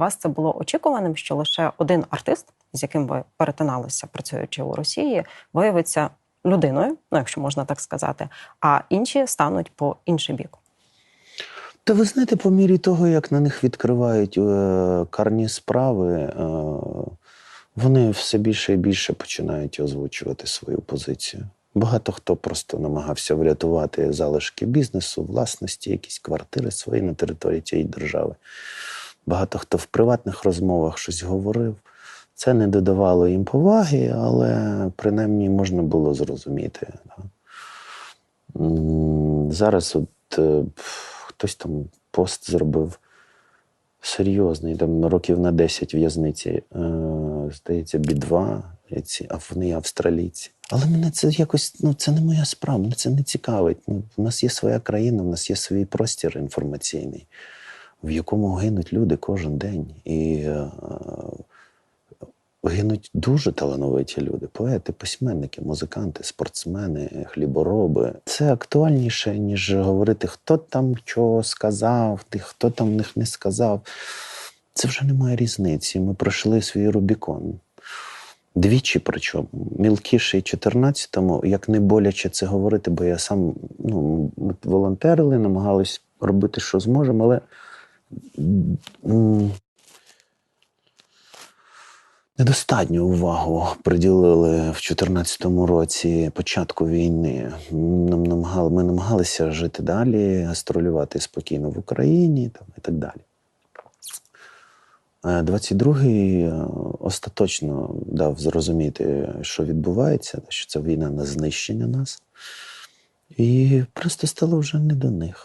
Вас це було очікуваним, що лише один артист, з яким ви перетиналися, працюючи у Росії, виявиться людиною, ну якщо можна так сказати, а інші стануть по інший бік. Та ви знаєте, по мірі того, як на них відкривають е, карні справи, е, вони все більше і більше починають озвучувати свою позицію. Багато хто просто намагався врятувати залишки бізнесу, власності, якісь квартири свої на території цієї держави. Багато хто в приватних розмовах щось говорив. Це не додавало їм поваги, але принаймні можна було зрозуміти. Зараз от е, хтось там пост зробив серйозний, там років на 10 в'язниці, е, здається, бі-2, і ці, а вони австралійці. Але мене це якось, ну це не моя справа, мене це не цікавить. Ну, у нас є своя країна, у нас є свій простір інформаційний, в якому гинуть люди кожен день. І е, гинуть дуже талановиті люди: поети, письменники, музиканти, спортсмени, хлібороби. Це актуальніше, ніж говорити, хто там чого сказав, хто там них не сказав. Це вже немає різниці. Ми пройшли свій Рубікон. Двічі, причому мілкіший 14-му, як не боляче це говорити, бо я сам ну, волонтерили, намагались робити, що зможемо, але м, недостатньо увагу приділили в 2014 році початку війни. Нам намагали, ми намагалися жити далі, гастролювати спокійно в Україні там, і так далі. Е, 22-й е, остаточно дав зрозуміти, що відбувається, що це війна на знищення нас. І просто стало вже не до них.